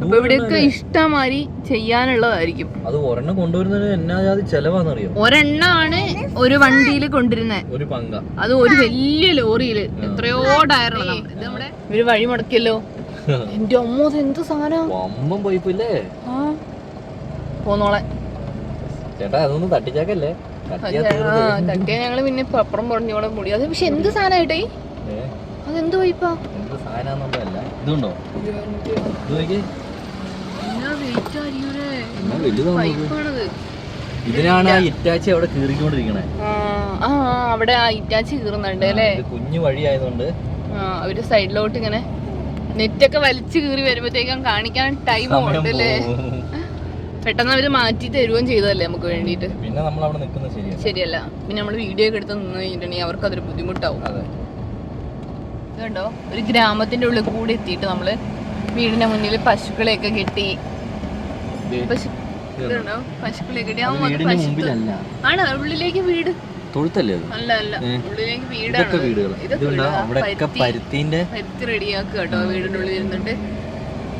അപ്പൊ ഇവിടെയൊക്കെ ഇഷ്ടമായി ഇഷ്ടമാതിരി ചെയ്യാനുള്ളതായിരിക്കും. അത് ഒരെണ്ണം കൊണ്ടുവരുന്നതിന് എന്നാ ജാതി ചെലവാന്നറിയോ? ഒരെണ്ണാണ് ഒരു വണ്ടിയിൽ കൊണ്ടിരുന്നത് ഒരു പങ്ക. അത് ഒരു വലിയ ലോറിയിൽ എത്രയോ ടയറുള്ള ഇത് നമ്മുടെ ഇവർ വഴി മുടക്കിയല്ലോ. (laughs) എന്റെ അമ്മോ ഇത് എന്ത് സാധനം? വമ്പം പോയിപ്പില്ലേ ആ. പോന്നോളെ. ചേട്ടാ അതൊന്നും തട്ടിച്ചാക്കല്ലേ? തട്ടിയാ ആ തീർന്നു. തട്ടിയ ഞങ്ങൾ പിന്നെ അപ്പുറം പറഞ്ഞോളെ മുടി അത് പക്ഷെ എന്ത് സാധനം ആയിട്ടേ അതെന്ത് പോയിപ്പാ എന്ത് ഇതുണ്ടോ? ഇത്? പൈപ്പാണത് ഇതിനാണ് ആ ഇറ്റാച്ചി അവിടെ കീറിക്കൊണ്ടിരിക്കണേ. അവിടെ ആ ഇറ്റാച്ചി കീറുന്നുണ്ട് അല്ലേ? കുഞ്ഞു വഴി ആയതുകൊണ്ട് ഒരു സൈഡിലോട്ട് ഇങ്ങനെ നെറ്റൊക്കെ വലിച്ചു കീറി വരുമ്പോഴത്തേക്കും കാണിക്കാൻ ടൈം ഉണ്ടല്ലേ പെട്ടെന്ന് അവർ മാറ്റി തരുകയും ചെയ്തതല്ലേ നമുക്ക് വേണ്ടിട്ട് പിന്നെ നമ്മൾ അവിടെ നിൽക്കുന്നത് ശരിയല്ല. പിന്നെ നമ്മൾ വീഡിയോ ഒക്കെ എടുത്ത് നിന്ന് കഴിഞ്ഞിട്ടുണ്ടെങ്കിൽ അവർക്ക് അതൊരു ബുദ്ധിമുട്ടാവും അതെ ഇത് കണ്ടോ? ഒരു ഗ്രാമത്തിന്റെ ഉള്ളിൽ കൂടി എത്തിയിട്ട് നമ്മൾ വീടിന്റെ മുന്നിൽ പശുക്കളെയൊക്കെ കെട്ടി ദേ, പശു ഇത് ഇത് കണ്ടോ? പശുക്കളെയൊക്കെ കെട്ടി. ആ പശു ആണ്? ഉള്ളിലേക്ക് വീട്. തൊഴുത്തല്ലേ അത്? അല്ല അല്ല. ഉള്ളിലേക്ക് ഇതൊക്കെ വീടാണ് വീടുകൾ ഇതൊക്കെ ഇതുണ്ടോ വീടാ. അവിടെയൊക്കെ പരുത്തി. പരുത്തിന്റെ പരുത്തി റെഡിയാക്കുക കേട്ടോ വീടിന്റെ ഉള്ളിൽ ഇരുന്നിട്ട്.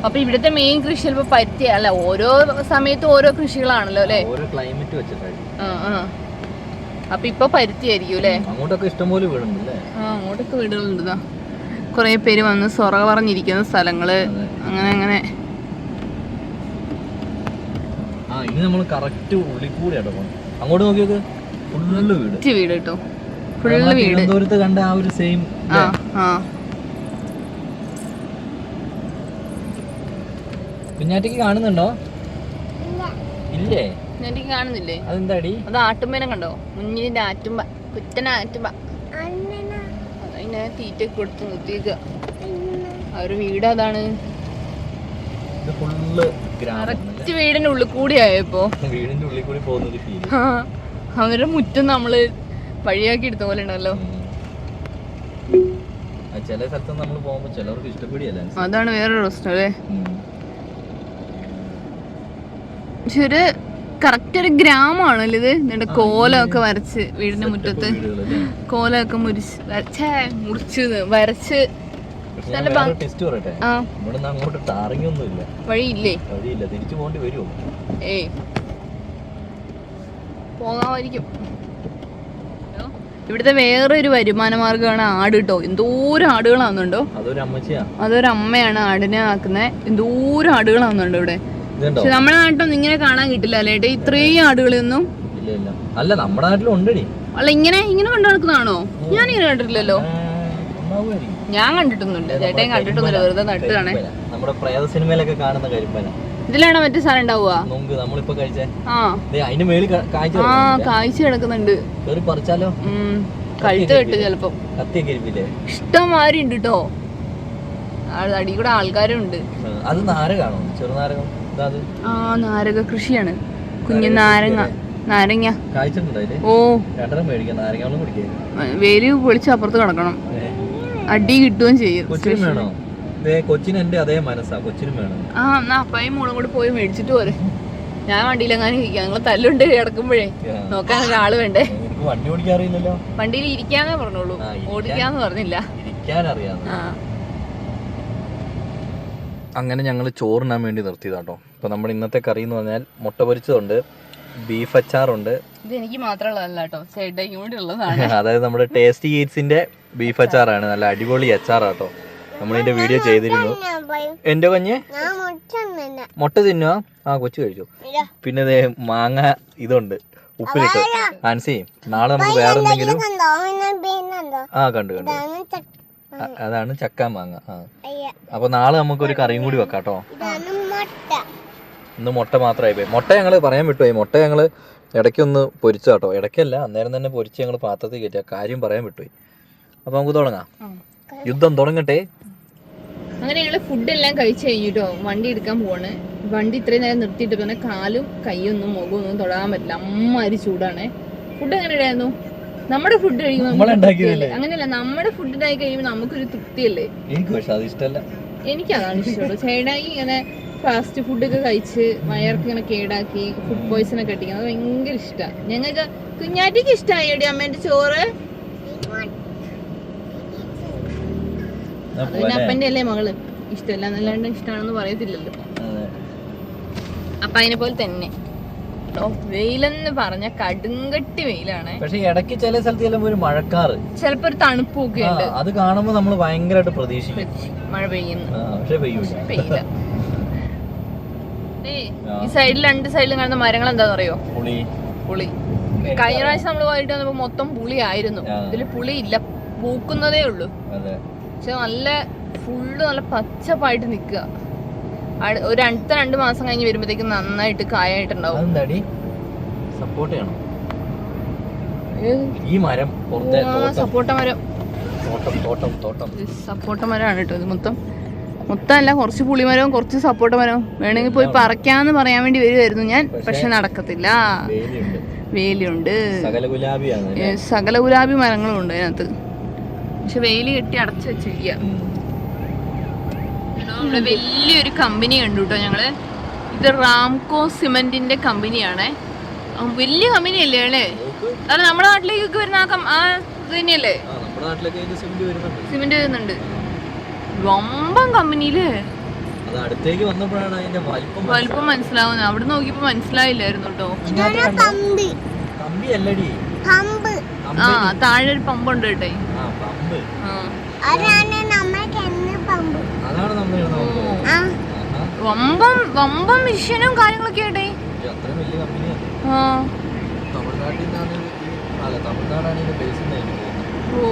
അപ്പൊ ഇവിടുത്തെ മെയിൻ കൃഷി ചിലപ്പോ പരുത്തി അല്ല ഓരോ സമയത്ത് ഓരോ കൃഷികളാണല്ലോ അല്ലേ? ക്ലൈമറ്റ് വെച്ചിട്ടായിരിക്കും. ആ ആ. അപ്പൊ ഇപ്പൊ പരുത്തി ആയിരിക്കും അല്ലേ? അങ്ങോട്ടൊക്കെ ഇഷ്ടംപോലെ വീടുണ്ട് അങ്ങോട്ടൊക്കെ വീടുകളുണ്ട് കുറെ പേര് വന്ന് സൊറ പറഞ്ഞിരിക്കുന്ന സ്ഥലങ്ങൾ. അങ്ങനെ അങ്ങനെ. ആ ഇത് നമ്മൾ കറക്റ്റ് ഉള്ളിൽ കൂടി അങ്ങോട്ട് നോക്കിയത് ഫുള്ള് വീട്. വീട് കേട്ടോ. ഫുള്ള് വീട്. ദൂരത്ത് കണ്ട ആ ഒരു സെയിം ആ ആ. കുഞ്ഞാറ്റയ്ക്ക് കാണുന്നുണ്ടോ? ഇല്ല. ഇല്ലേ? എനിക്ക് കാണുന്നില്ലേ? അതെന്താടി? അത് ആട്ടുമ്പേനെ കണ്ടോ? മുന്നിലിന്റെ ആറ്റുമ്പ കുറ്റന ആറ്റുമ്പ. അണ്ണന അതിനെ തീറ്റ കൊടുത്ത് നിർത്തിയേക്കുക അവർ വീട് അതാണ്. കറക്റ്റ് വീടിന്റെ ഉള്ളിൽ കൂടി ആയപ്പോ. വീടിന്റെ ഉള്ളിൽ കൂടി അവരുടെ മുറ്റം നമ്മൾ വഴിയാക്കി എടുത്ത പോലെ ഉണ്ടല്ലോ. ചില സ്ഥലത്ത് നമ്മൾ പോകുമ്പോ ചിലവർക്ക് ഇഷ്ടപ്പെടുകയല്ല അതാണ് വേറൊരു പ്രശ്നം അല്ലേ? പക്ഷെ ഒരു കറക്റ്റ് ഒരു ഗ്രാമമാണല്ലോ ഇത്. എന്നിട്ട് കോലമൊക്കെ വരച്ച് വീടിന്റെ മുറ്റത്ത്. കോലമൊക്കെ മുരിച്ച് വരച്ചേ മുറിച്ച് വരച്ച് ടെസ്റ്റ് പറയട്ടെ? ആ. ഇവിടെ അങ്ങോട്ട് ടാറിങ് ഒന്നും ഇല്ല. വഴിയില്ലേ? വഴിയില്ല. തിരിച്ചു പോകേണ്ടി വരുമോ ഏയ്. പോകാമായിരിക്കും. ഹലോ? ഇവിടുത്തെ വേറൊരു വരുമാന മാർഗമാണ് ആട് കേട്ടോ എന്തോരം ആടുകളാണെന്നുണ്ടോ അതൊരു അമ്മച്ചിയാ. അതൊരു അമ്മയാണ് ആടിനെ ആക്കുന്നത്. എന്തോരം ആടുകളാണെന്നുണ്ടോ ഇവിടെ? പക്ഷെ നമ്മുടെ നാട്ടിലൊന്നും ഇങ്ങനെ കാണാൻ കിട്ടില്ല അല്ലേ ഏട്ടാ? ഇത്രയും ആടുകളൊന്നും അല്ല നമ്മുടെ നാട്ടിലും ഉണ്ടടി. അല്ല ഇങ്ങനെ ഇങ്ങനെ കണ്ടു നടക്കുന്നതാണോ? ഞാൻ ഇങ്ങനെ കണ്ടിട്ടില്ലല്ലോ. ഞാൻ കണ്ടിട്ടൊന്നുമില്ല. ചേട്ടൻ കണ്ടിട്ടൊന്നുമില്ല. വെറുതെ നട്ടതാണേ നമ്മുടെ പ്രേത സിനിമയിലൊക്കെ കാണുന്ന കരിമ്പന. ഇതിലാണോ മറ്റേ സാധനം ഉണ്ടാവുക? നമ്മളിപ്പോ കഴിച്ചേ. അതിന്റെ മേളിൽ കാഴ്ച ആ. കാഴ്ച കിടക്കുന്നുണ്ട്. കേറി പറിച്ചാലോ? കഴുത്ത് കെട്ട് ചെലപ്പോ. കത്തിയൊക്കെ ഇരിപ്പില്ലേ? ഇഷ്ടംമാതിരി ഉണ്ട് കേട്ടോ അടി കൂടെ ആൾക്കാരും ഉണ്ട് അത് നാരകാണോ? ചെറുനാരകം? ആ നാരക കൃഷിയാണ്. കുഞ്ഞു നാരങ്ങ നാരങ്ങ. ഓ. വേലി പൊളിച്ച് അപ്പുറത്ത് കിടക്കണം. അടി കിട്ടുകയും ചെയ്യും. കൊച്ചിനും എന്റെ അതേ മനസ്സാ കൊച്ചിനും വേണം. ആ എന്നാ അപ്പായും മോളും കൂടെ പോയി മേടിച്ചിട്ട് പോരെ. ഞാൻ വണ്ടിയിലെങ്ങാനും ഇരിക്കാം. ഞങ്ങൾ തല്ലുണ്ട് കിടക്കുമ്പോഴേ. നോക്കാൻ ഒരാൾ വേണ്ടേ? വണ്ടി വണ്ടി ഓടിക്കാറില്ലല്ലോ വണ്ടിയിൽ ഇരിക്കാന്നേ പറഞ്ഞോളൂ ഓടിക്കാന്ന് പറഞ്ഞില്ല. അങ്ങനെ ഞങ്ങൾ ചോറിനാൻ വേണ്ടി നിർത്തിയതാട്ടോ. അപ്പോൾ നമ്മുടെ ഇന്നത്തെ കറി എന്ന് പറഞ്ഞാൽ മുട്ട പൊരിച്ചതുണ്ട് ബീഫ് അച്ചാറുണ്ട്. ഇത് എനിക്ക് മാത്രമുള്ളതല്ല കേട്ടോ ചേട്ടയ്ക്കും കൂടി ഉള്ളതാണ്. (laughs) അതായത് നമ്മുടെ ടേസ്റ്റി ഈറ്റ്സിന്റെ ബീഫ് അച്ചാറാണ് നല്ല അടിപൊളി അച്ചാറാട്ടോ. നമ്മളിന്റെ വീഡിയോ ചെയ്തിരുന്നു. എന്റെ കുഞ്ഞ്? മുട്ട തിന്നുക ആ കൊച്ചു കഴിച്ചു. പിന്നെ ദേ മാങ്ങ ഇതുണ്ട് ഉപ്പിലിട്ട്. ആൻസി നാളെ നമുക്ക് വേറെ എന്തെങ്കിലും ആ കണ്ടു കണ്ടു. അതാണ് ചക്ക മാങ്ങ ആ. അപ്പൊ നാളെ നമുക്ക് ഒരു കറിയും കൂടി വെക്കാം കേട്ടോ മുട്ട. ഇന്ന് മുട്ട മാത്രമായി പോയി മുട്ട ഞങ്ങൾ പറയാൻ വിട്ടുപോയി. മുട്ട ഞങ്ങൾ ഇടയ്ക്കൊന്ന് പൊരിച്ചു കേട്ടോ ഇടയ്ക്കല്ല അന്നേരം തന്നെ പൊരിച്ച് ഞങ്ങൾ പാത്രത്തിൽ കയറ്റിയ കാര്യം പറയാൻ വിട്ടുപോയി. അപ്പൊ നമുക്ക് തുടങ്ങാം. യുദ്ധം തുടങ്ങട്ടെ. അങ്ങനെ ഞങ്ങൾ ഫുഡ് എല്ലാം കഴിച്ചു കഴിഞ്ഞിട്ടോ വണ്ടി എടുക്കാൻ പോവാണ്. വണ്ടി ഇത്രയും നേരം നിർത്തിയിട്ട് പിന്നെ കാലും കൈയൊന്നും മുഖമൊന്നും തൊടാൻ പറ്റില്ല. അമ്മാതിരി ചൂടാണ്. ഫുഡ് എങ്ങനെ ഇടായിരുന്നു നമ്മുടെ ഫുഡ് കഴിയുമ്പോൾ? അങ്ങനെയല്ല നമ്മുടെ ഫുഡ് ഉണ്ടായി കഴിയുമ്പോൾ നമുക്കൊരു തൃപ്തിയല്ലേ? എനിക്ക് പക്ഷെ അത് ഇഷ്ടമല്ല ഇഷ്ടമുള്ളൂ ചേട്ടായി ഇങ്ങനെ ഫാസ്റ്റ് ഫുഡൊക്കെ കഴിച്ച് വയർക്ക് ഇങ്ങനെ കേടാക്കി ഫുഡ് പോയ്സൺ ഒക്കെ അടിക്കുന്നത് ഭയങ്കര ഇഷ്ടമാണ് ഞങ്ങൾക്ക് കുഞ്ഞാറ്റിക്ക് ഇഷ്ടമായി എടി അമ്മേന്റെ ചോറ്? എന്നാ അത് പിന്നെ അപ്പന്റെ അല്ലേ മകൾ? ഇഷ്ടമല്ല എന്നല്ലാണ്ട് ഇഷ്ടമാണെന്ന് പറയത്തില്ലല്ലോ. അപ്പൊ അതിനെ പോലെ തന്നെ. വെയിലെന്ന് പറഞ്ഞ കടുങ്കട്ടി വെയിലാണ്. പക്ഷെ ഇടയ്ക്ക് ചില സ്ഥലത്ത് ചെല്ലുമ്പോ ഒരു മഴക്കാറ്. ചിലപ്പോ ഒരു തണുപ്പൊക്കെ ഉണ്ട്. അത് കാണുമ്പോ നമ്മൾ ഭയങ്കരമായിട്ട് പ്രതീക്ഷിക്കും. മഴ പെയ്യുന്നു. പക്ഷേ പെയ്യൂല. പെയ്യില്ല. ഈ സൈഡിൽ രണ്ട് സൈഡിലും കാണുന്ന മരങ്ങൾ എന്താന്ന് അറിയോ പുളി. പുളി. കഴിഞ്ഞ പ്രാവശ്യം നമ്മൾ പോയിട്ട് വന്നപ്പോ മൊത്തം പുളി ആയിരുന്നു. ഇതിൽ പുളി ഇല്ല പൂക്കുന്നതേ ഉള്ളൂ. പക്ഷെ നല്ല ഫുള്ള് നല്ല പച്ചപ്പായിട്ട് നിക്കുക ഒരു അടുത്ത രണ്ട് മാസം കഴിഞ്ഞ് വരുമ്പോഴത്തേക്കും നന്നായിട്ട് കായായിട്ടുണ്ടാവും. സപ്പോർട്ട സപ്പോർട്ട് ചെയ്യണം. ഈ മരം സപ്പോട്ട മരം. തോട്ടം തോട്ടം തോട്ടം. സപ്പോട്ട മരമാണ് കേട്ടോ ഇത് മൊത്തം. മൊത്തമല്ല കുറച്ച് പുളിമരവും കുറച്ച് സപ്പോർട്ട് മരവും വേണമെങ്കിൽ പോയി പറിക്കാന്ന് പറയാൻ വേണ്ടി വരുമായിരുന്നു ഞാൻ പക്ഷെ നടക്കത്തില്ല. വേലിയുണ്ട്. സകല ഗുലാബി മരങ്ങളും ഉണ്ട് അതിനകത്ത്. പക്ഷെ വേലി കെട്ടി അടച്ചു വെച്ചിരിക്കുക. ഇവിടെ വലിയൊരു കമ്പനി ഉണ്ട് കേട്ടോ ഞങ്ങൾ. ഇത് റാംകോ സിമെന്റിന്റെ കമ്പനിയാണേ. വലിയ കമ്പനി അല്ലേ? അല്ലേ അത് നമ്മുടെ നാട്ടിലേക്കൊക്കെ വരുന്ന ആ തന്നെയല്ലേ? സിമെന്റ് വരുന്നുണ്ട്. വമ്പൻ കമ്പനിയിൽ. അടുത്തേക്ക് വന്നപ്പോഴാണ് അതിന്റെ വലിപ്പം മനസ്സിലാവുന്നത്. അവിടെ നോക്കിയപ്പോ മനസ്സിലായില്ലായിരുന്നു കേട്ടോ? കമ്പി അല്ലടി. ആ താഴെ ഒരു കേട്ടേ. പമ്പ്. ആ. അതാണ് നമ്മൾക്ക് എന്ന് പമ്പ്. അതാണ് നമ്മൾ നോക്കുന്നത്. ആ. ആഹാ. വമ്പം വമ്പം മിഷനും കാര്യങ്ങളൊക്കെ കമ്പനിയാണ് ആ. തമിഴ്നാട്ടിൽ തമിഴ്നാടാണ് ഇതിന്റെ ബേസ് ഓ.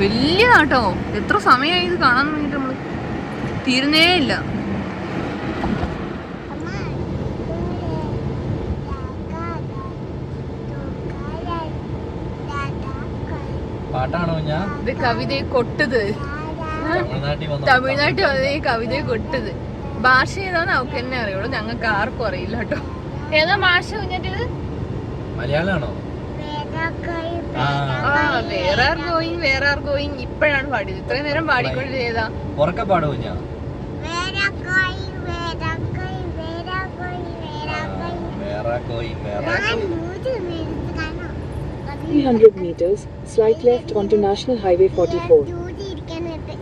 വലിയതാട്ടോ എത്ര സമയമായി ഇത് കാണാൻ തുടങ്ങിയിട്ട് നമ്മൾ? തീരുന്നേ ഇല്ല. പാട്ടാണോ ഞാൻ ഇത് കവിതയെ കൊട്ടത്. തമിഴ്നാട്ടിൽ വന്ന? ഈ കവിതയെ കൊട്ടത്. ഭാഷ ഏതാന്ന് അവക്ക് തന്നെ അറിയുള്ളൂ. ഞങ്ങൾക്ക് ആർക്കും അറിയില്ല കേട്ടോ. ഏതാ ഭാഷ കുഞ്ഞിന്റെത് മലയാളമാണോ വേറെ ആർ ഗോയിങ് വേറെ ആർ ഗോയിങ് ഇപ്പോഴാണ് പാടിയത്. ഇത്രയും നേരം പാടിക്കൊണ്ട് ഉറക്കെ പാടുമോ ഞാൻ? വേറെ കോയി വേറെ ഞാൻ ന്യൂസ് മേടിച്ചതാണോ 300 meters, slight left onto National Highway 44. News ഇരിക്കാനായിട്ട്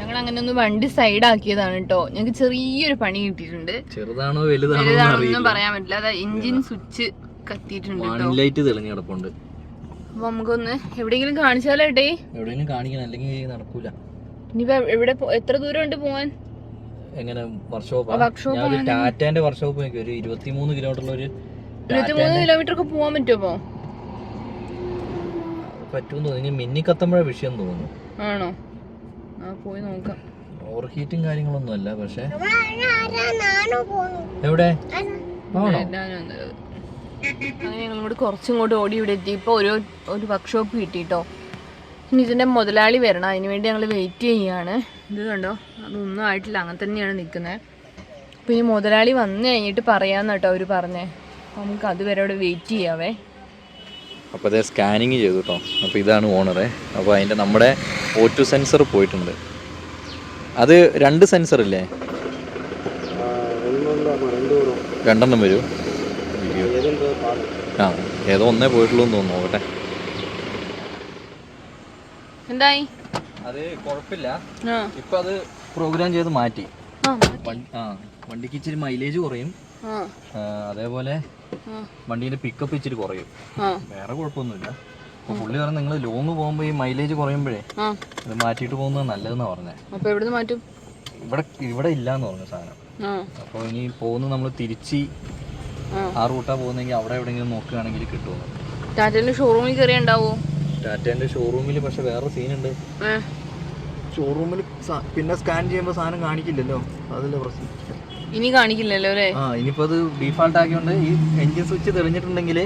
ഞങ്ങൾ അങ്ങനെ ഒന്ന് വണ്ടി സൈഡ് ആക്കിയതാണ് കേട്ടോ ഞങ്ങൾക്ക് ചെറിയൊരു പണി കിട്ടിയിട്ടുണ്ട്. ചെറുതാണോ വലുതാണോ ഒന്നും പറയാൻ പറ്റില്ല. അതാ എഞ്ചിൻ സ്വിച്ച് കത്തിയിട്ടുണ്ട് ലൈറ്റ് തെളിഞ്ഞു കിടപ്പുണ്ട്. അപ്പൊ നമുക്കൊന്ന് എവിടെയെങ്കിലും കാണിച്ചാലോ ഏട്ടേ? എവിടെയെങ്കിലും കാണിക്കണം അല്ലെങ്കിൽ നടക്കൂല. ഇനിയിപ്പോ എവിടെ എത്ര ദൂരം ഉണ്ട് പോവാൻ? എങ്ങനെ വർക്ക്ഷോപ്പ് ഞാൻ ടാറ്റാന്റെ വർക്ക്ഷോപ്പ് ഒരു ഇരുപത്തിമൂന്ന് കിലോമീറ്റർ ഒരു ഇരുപത്തിമൂന്ന് കിലോമീറ്റർ ഒക്കെ പോവാൻ പറ്റുമോ പറ്റുമെന്ന് തോന്നുന്നു. മിന്നി കത്തുമ്പോഴേ വിഷയം തോന്നുന്നു. ആണോ? ആ പോയി നോക്കാം. ഓവർ ഹീറ്റും കാര്യങ്ങളൊന്നും അല്ല പക്ഷെ. എവിടെ? ആണോ. അങ്ങനെ ഞങ്ങൾ കൂടി കുറച്ചും കൂടി ഓടി ഇവിടെ എത്തിയപ്പോൾ ഒരു ഒരു വർക്ക്ഷോപ്പ് കിട്ടിയിട്ടോ ഇനി ഇതിന്റെ മുതലാളി വരണം. അതിന് വേണ്ടി ഞങ്ങൾ വെയിറ്റ് ചെയ്യാണ്. ഇത് കണ്ടോ? അതൊന്നും ആയിട്ടില്ല. അങ്ങനെ തന്നെയാണ് നിൽക്കുന്നത് അപ്പോൾ ഇനി മുതലാളി വന്നു കഴിഞ്ഞിട്ട് പറയാമെന്ന് കേട്ടോ അവർ പറഞ്ഞേ. അപ്പോൾ നമുക്ക് അതുവരെ അവിടെ വെയിറ്റ് ചെയ്യാവേ. അപ്പോൾ അതേ സ്കാനിങ് ചെയ്തു കേട്ടോ അപ്പോൾ ഇതാണ് ഓണറെ അപ്പോൾ അതിന്റെ നമ്മുടെ ഓ ടു സെൻസർ പോയിട്ടുണ്ട്. അത് രണ്ട് സെൻസർ ഇല്ലേ? രണ്ടെണ്ണം വരൂ. ആ ഏതോ ഒന്നേ പോയിട്ടുള്ളൂ എന്ന് തോന്നുന്നു നോക്കട്ടെ. എന്തായി? അത് കുഴപ്പമില്ല. ആ. ഇപ്പം അത് പ്രോഗ്രാം ചെയ്ത് മാറ്റി. ആ വണ്ടിക്ക് ഇച്ചിരി മൈലേജ് കുറയും. ആ. ആ, അതേപോലെ വണ്ടീന്റെ പിക്കപ്പ് ഇച്ചിരി കുറയും. ആ. വേറെ കുഴപ്പമൊന്നുമില്ല. അപ്പോൾ പുള്ളി പറഞ്ഞു നിങ്ങൾ ലോങ് പോകുമ്പോ ഈ മൈലേജ് കുറയുമ്പോഴേ ആ. ഇത് മാറ്റിയിട്ട് പോകുന്നത് നല്ലതെന്ന് പറഞ്ഞേ. അപ്പോൾ എവിടുന്ന് മാറ്റും? ഇവിടെ ഇവിടെ ഇല്ലാന്ന് പറഞ്ഞു സാധനം. അപ്പൊ അപ്പോൾ ഇനി പോകുന്നത് നമ്മൾ തിരിച്ച് ആ. റൂട്ടാ പോകുന്നെങ്കിൽ അവിടെ എവിടെയെങ്കിലും നോക്കുകയാണെങ്കിൽ കിട്ടുമോ ടാറ്റേന്റെ ഷോറൂമിൽ കയറി ഉണ്ടാവോ ടാറ്റേന്റെ ഷോറൂമിൽ പക്ഷെ വേറെ സീനുണ്ട്. ഉണ്ട് ഷോറൂമിൽ പിന്നെ സ്കാൻ ചെയ്യുമ്പോൾ സാധനം കാണിക്കില്ലല്ലോ? അതല്ലേ പ്രശ്നം. ഇനി കാണിക്കില്ലല്ലോ അല്ലേ? ആ ഇനിയിപ്പോ അത് ഡീഫാൾട്ട് ആക്കിയോണ്ട് ഈ എഞ്ചിൻ സ്വിച്ച് തെളിഞ്ഞിട്ടുണ്ടെങ്കിൽ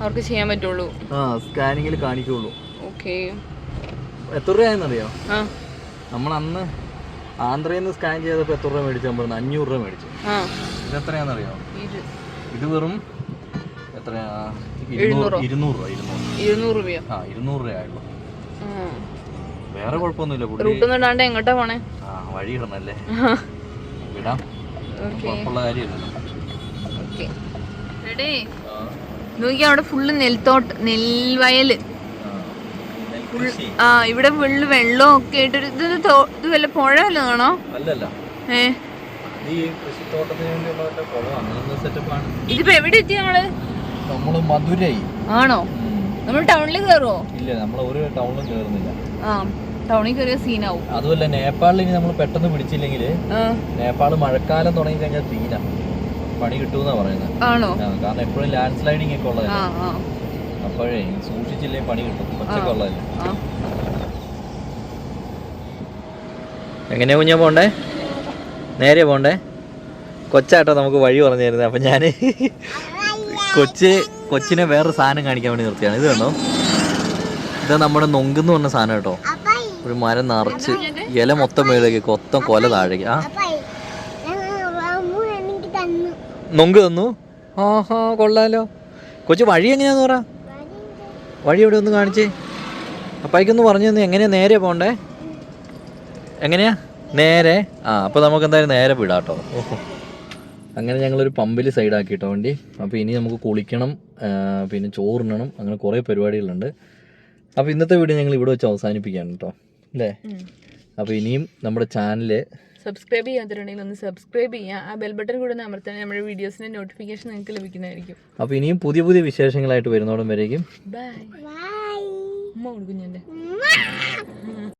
അവർക്ക് ചെയ്യാൻ പറ്റുള്ളൂ. ആ സ്കാനിങ്ങിൽ കാണിക്കുള്ളൂ. ഓക്കെ. എത്ര രൂപയെന്നറിയോ ആ. നമ്മൾ അന്ന് ആന്ധ്രയിൽ നിന്ന് സ്കാൻ ചെയ്തപ്പോൾ എത്ര രൂപ മേടിച്ചു? നമ്മൾ അഞ്ഞൂറ് രൂപ മേടിച്ചു. ആ. ഇത് വെറും എത്രയാ? ഇരുന്നൂറ് ഇരുന്നൂറ് രൂപ ഇരുന്നൂറ്. ആ ഇരുന്നൂറ് രൂപയായുള്ളൂ വേറെ കുഴപ്പമൊന്നുമില്ല റൂട്ടൊന്നും ഇടാണ്ട് എങ്ങോട്ടാ പോണേ? ആ വഴി ഇടണല്ലേ? (laughs) വിടാം. കുഴപ്പമുള്ള കാര്യമില്ലല്ലോ റെഡി നോക്കി അവിടെ ഫുള്ള് നെൽത്തോട്ട് നെൽവയൽ. ആ ഇവിടെ ഫുള്ള് വെള്ളം ഒക്കെ ആയിട്ട് ഇത് ഇത് വല്ല പുഴ വല്ലതാണോ അല്ലല്ല. ഏ? ഈ കൃഷിത്തോട്ടത്തിന് വേണ്ടിയുള്ള വല്ല കുളം സെറ്റപ്പാണ് ഇതിപ്പോ എവിടെ എത്തി നമ്മൾ? നമ്മൾ മധുരൈ. ആണോ? നമ്മൾ ടൗണിൽ കയറുമോ ഇല്ല നമ്മൾ ഒരു ടൗണിലും കയറുന്നില്ല ആ ടൗണിൽ കയറിയ സീനാവും അതുമല്ല നേപ്പാളിൽ ഇനി നമ്മൾ പെട്ടെന്ന് പിടിച്ചില്ലെങ്കിൽ നേപ്പാൾ മഴക്കാലം തുടങ്ങി കഴിഞ്ഞാൽ തീന പണി കിട്ടുമെന്നാ പറയുന്നത് ആണോ? കാരണം എപ്പോഴും ലാൻഡ് സ്ലൈഡിങ് ഒക്കെ ഉള്ളതല്ലേ? അപ്പോഴേ സൂക്ഷിച്ചില്ലേ പണി കിട്ടും. ഒച്ചയൊക്കെ ഉള്ളതല്ലേ? എങ്ങനെയാ കുഞ്ഞാ പോണ്ടേ? നേരെ പോണ്ടേ? കൊച്ചാട്ടോ നമുക്ക് വഴി പറഞ്ഞു തരുന്നത് അപ്പം ഞാൻ കൊച്ച് കൊച്ചിനെ വേറൊരു സാധനം കാണിക്കാൻ വേണ്ടി നിർത്തിയാണ് ഇത് കണ്ടോ? ഇത് നമ്മുടെ നൊങ്കെന്ന് പറഞ്ഞ സാധനം കേട്ടോ. ഒരു മരം നിറച്ച് ഇല മൊത്തം മേളിലേക്ക് കൊത്തം കൊല താഴേക്ക്. ആ. നൊങ്ക് തന്നു. ആഹാ കൊള്ളാലോ. കൊച്ചു വഴി എങ്ങനെയാന്ന് പറ. വഴി എവിടെ ഒന്ന് കാണിച്ചേ. അപ്പായിക്കൊന്ന് പറഞ്ഞു തന്നെ. എങ്ങനെയാ നേരെ പോണ്ടേ? എങ്ങനെയാ? നേരെ ആ അപ്പോൾ നമുക്ക് എന്തായാലും നേരെ വിടാം കേട്ടോ അങ്ങനെ ഞങ്ങളൊരു പമ്പിൽ സൈഡാക്കി കേട്ടോ വണ്ടി. അപ്പോൾ ഇനി നമുക്ക് കുളിക്കണം പിന്നെ ചോറിനണം അങ്ങനെ കുറേ പരിപാടികളുണ്ട്. അപ്പോൾ ഇന്നത്തെ വീഡിയോ ഞങ്ങൾ ഇവിടെ വെച്ച് അവസാനിപ്പിക്കുകയാണ് കേട്ടോ അല്ലേ? അപ്പൊ അപ്പോൾ ഇനിയും നമ്മുടെ ചാനൽ സബ്സ്ക്രൈബ് ചെയ്യാത്തിട്ടുണ്ടെങ്കിൽ ഒന്ന് സബ്സ്ക്രൈബ് ചെയ്യുക. ആ ബെൽ ബട്ടൺ കൂടെ അമർത്താൻ നമ്മുടെ വീഡിയോസിന്റെ നോട്ടിഫിക്കേഷൻ നിങ്ങൾക്ക് ലഭിക്കുന്നതായിരിക്കും. അപ്പോൾ ഇനിയും പുതിയ പുതിയ വിശേഷങ്ങളായിട്ട് വരുന്നോടം വരേക്കും. ബൈ ബൈ ഉമ്മ കൊടുക്കും ഞാൻ.